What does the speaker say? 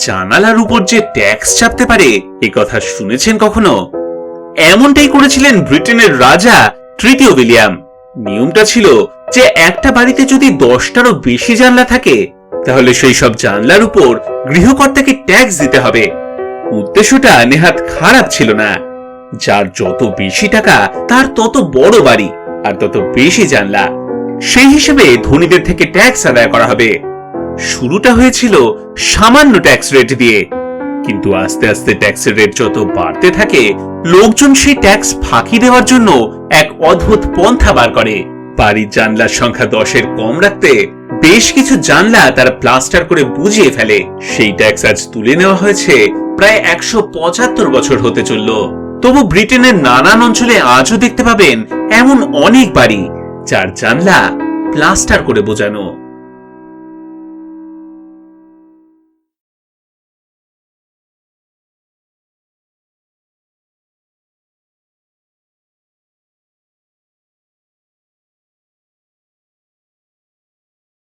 জানালার উপর যে ট্যাক্স চাপতে পারে, এ কথা শুনেছেন কখনো? এমনটাই করেছিলেন ব্রিটেনের রাজা তৃতীয় উইলিয়াম। নিয়মটা ছিল যে একটা বাড়িতে যদি দশটারও বেশি জানলা থাকে, তাহলে সেই সব জানলার উপর গৃহকর্তাকে ট্যাক্স দিতে হবে। উদ্দেশ্যটা নেহাত খারাপ ছিল না। যার যত বেশি টাকা, তার তত বড় বাড়ি আর তত বেশি জানলা। সেই হিসেবে ধনীদের থেকে ট্যাক্স আদায় করা হবে। শুরুটা হয়েছিল সামান্য ট্যাক্স রেট দিয়ে। কিন্তু আস্তে আস্তে ট্যাক্সের রেট যত বাড়তে থাকে, লোকজন সেই ট্যাক্স ফাঁকি দেওয়ার জন্য এক অদ্ভুত পন্থা বার করে। বাড়ির জানলার সংখ্যা দশের কম রাখতে বেশ কিছু জানলা তারা প্লাস্টার করে বুঝিয়ে ফেলে। সেই ট্যাক্স আজ তুলে নেওয়া হয়েছে প্রায় একশো পঁচাত্তর বছর হতে চলল। তবু ব্রিটেনের নানান অঞ্চলে আজও দেখতে পাবেন এমন অনেক বাড়ি, যার জানলা প্লাস্টার করে বোঝানো।